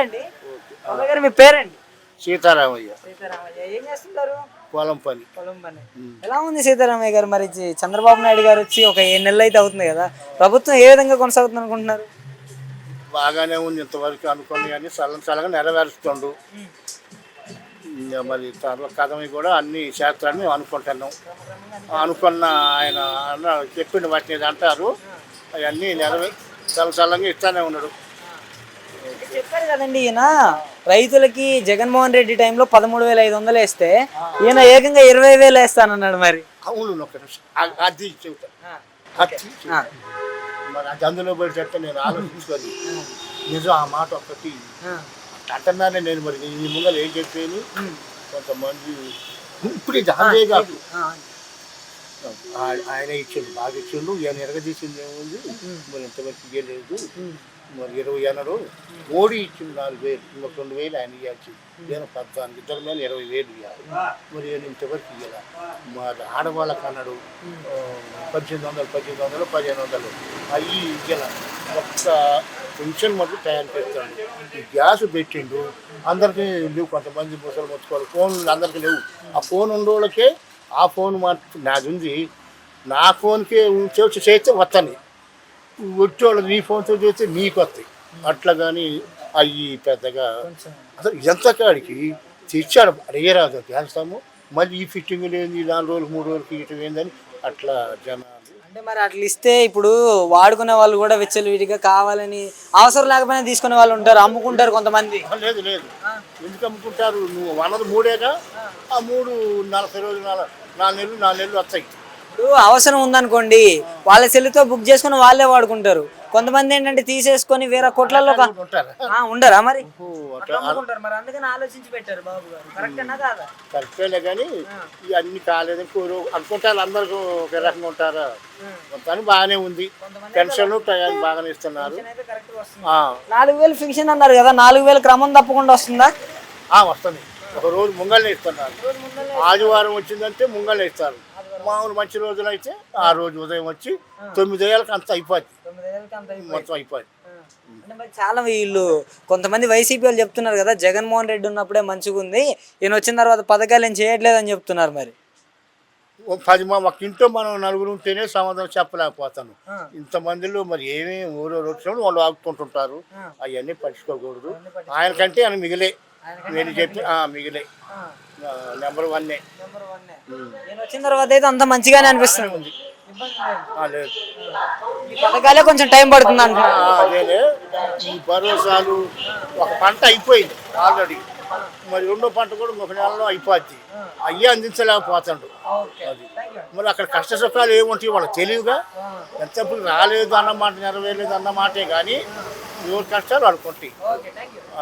అండి? బాబాయ్ గారు మీ పేరండి? సీతారామయ్య. సీతారామయ్య. ఏం చేస్తుంటారు? పొలం పని. పొలం పని. ఎలా ఉంది సీతారామయ్య గారు? మరి చంద్రబాబు నాయుడు గారు వచ్చి ఒక ఏడు నెలలు అయితే అవుతుంది కదా ప్రభుత్వం ఏ విధంగా కొనసాగుతుంది అనుకుంటున్నారు? బాగానే ఉంది ఇంతవరకు అనుకుని కానీ చల్ల చల్లగా నెరవేరుస్తుండు. మరి తర్వాత కథమి కూడా అన్ని శాస్త్రాన్ని మేము అనుకుంటున్నాం. అనుకున్న ఆయన అన్న చెప్పిండు వాటిని అంటారు? అవన్నీ నెరవే చల్ల చల్లంగా ఇస్తానే ఉన్నాడు. చెప్పారు కదండి ఈయన. రైతులకి జగన్మోహన్ రెడ్డి టైంలో పదమూడు వేల ఐదు వందలు వేస్తే ఈయన ఏకంగా ఇరవై వేలు వేస్తానన్నాడు మరి. అవును ఒక నిమిషం. ఆ- అది మరి అది అందులో పడి నేను ఆలోచించుకొని. నిజం ఆ మాట ఒక్కటి. అంటున్నానే నేను మరి ఈ ముంగలు ఏం చెప్పాను? కొంతమంది ఇప్పుడు ఇది అదే కాదు ఆ, ఆయన ఇచ్చిండు బాగా ఇచ్చిండు. ఈయన ఎరగదీసింది ఏముంది? మరి ఇంతవరకు ఇవ్వలేదు మరి ఇరవై అన్నారు. మోడీ ఇచ్చింది నాలుగు వేలు ఇంకొక రెండు వేలు ఆయన ఇవ్వచ్చు నేను పద్నాలుగు ఇద్దరి మీద ఇరవై వేలు ఇవ్వాలి మరి ఇంతవరకు ఇవ్వాల మరి ఆడవాళ్ళకి అన్నాడు పద్దెనిమిది వందలు పద్దెనిమిది వందలు పదిహేను వందలు. అవి ఇవ్వాల ఒక్క పెన్షన్ మటుకు తయారు చేస్తాడు. ఈ గ్యాస్ పెట్టిండు అందరికీ లేవు కొంతమంది ముసలు మొచ్చుకోవాలి ఫోన్లు అందరికీ లేవు. ఆ ఫోన్ ఉన్నోళ్ళకే ఆ ఫోన్ మాట నాది ఉంది. నా ఫోన్కి చేస్తే వస్తాను. వచ్చేవాళ్ళు నీ ఫోన్తో చేస్తే నీకు వస్తాయి. అట్లా కానీ అవి పెద్దగా. అసలు ఎంత కాడికి తెచ్చాడు? అడిగేరాదు చేస్తాము మళ్ళీ ఈ ఫిట్టింగ్ లేని నాలుగు రోజులు మూడు రోజులకి ఇటు ఏందని అట్లా జనాలు. అంటే మరి అట్లా ఇస్తే ఇప్పుడు వాడుకునే వాళ్ళు కూడా విచ్చలవిడిగా కావాలని అవసరం లేకపోయినా తీసుకునే వాళ్ళు ఉంటారు అమ్ముకుంటారు కొంతమంది. లేదు లేదు. ఎందుకు అమ్ముకుంటారు? నువ్వు వనరు మూడేగా? ఆ మూడు నలభై రోజులు నాలుగు నాలుగు నెలలు నాలుగు నెలలు వస్తాయి. ఇప్పుడు అవసరం ఉందనుకోండి వాళ్ళ సెల్లుతో బుక్ చేసుకుని వాళ్ళే వాడుకుంటారు. కొంతమంది ఏంటంటే తీసేసుకొని వేరే కొట్లలో ఉండరా మరి? మరి అందుకని ఆలోచించి పెట్టారు బాబు గారు. కరెక్టేనా కాదా? కరెక్టేలే కానీ ఇవన్నీ కాలేదని కోరు అనుకుంటారు అందరూ ఒక రకంగా ఉంటారా? మొత్తానికి బాగానే ఉంది. టయానికి బాగానే ఇస్తున్నారు. నాలుగు వేలు ఫిక్షన్ అన్నారు కదా నాలుగు వేలు క్రమం తప్పకుండా వస్తుందా? వస్తుంది. ఒక రోజు ముంగల్నే ఇస్తున్నారు. ఆదివారం వచ్చిందంటే ముంగల్నే ఇస్తారు. మామూలు మంచి రోజులు అయితే ఆ రోజు ఉదయం వచ్చి తొమ్మిది వేలకు అంత అయిపోద్ది. మొత్తం అయిపోద్ది. అంటే మరి చాలా వీళ్ళు కొంతమంది వైసీపీ వాళ్ళు చెప్తున్నారు కదా జగన్మోహన్ రెడ్డి ఉన్నప్పుడే మంచిగా ఉంది ఈయన వచ్చిన తర్వాత పథకాలు ఏం చేయట్లేదు అని చెప్తున్నారు మరి. పది మా ఒక ఇంట్లో మనం నలుగురు ఉంటేనే సమాధానం చెప్పలేకపోతాను. ఇంతమందిలో మరి ఏమేమి ఊరూరు వచ్చినప్పుడు వాళ్ళు ఆగుతుంటుంటారు. అవన్నీ పట్టించుకోకూడదు ఆయనకంటే ఆయన మిగిలే. నేను చెప్పి మిగిలే. నెంబర్ నేను వచ్చిన తర్వాత అయితే అంత మంచిగానే అనిపిస్తుంది. ఈ పథకాలే కొంచెం టైం పడుతుంది ఆ, అదేలే ఈ భరోసాలు ఒక పంట అయిపోయింది ఆల్రెడీ. మరి రెండో పంట కూడా ఒక నెలలో అయిపోద్ది. అయ్యే అందించలేకపోతాడు అది. మరి అక్కడ కష్ట సుఖాలు ఏముంటాయి వాళ్ళకి తెలియదుగా. ఎంతప్పుడు రాలేదు అన్నమాట నెరవేరలేదు అన్నమాటే కానీ ఎవరి కష్టాలు అనుకుంటాయి